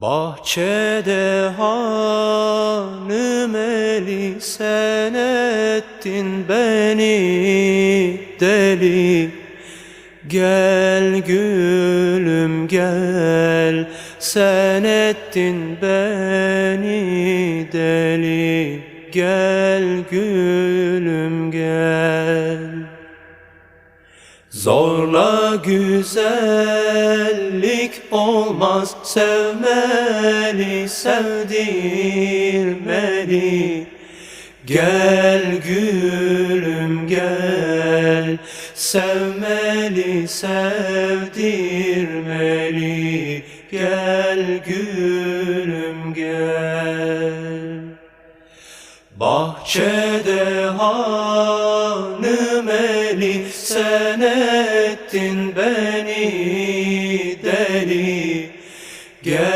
Bahçede hanım eli sen ettin beni deli. Gel gülüm gel sen ettin beni deli. Gel gülüm gel Zorla güzellik olmaz Sevmeli, sevdirmeli Gel gülüm gel Sevmeli, sevdirmeli Gel gülüm gel. Bahçe ölmeli Sen ettin beni deli. Gel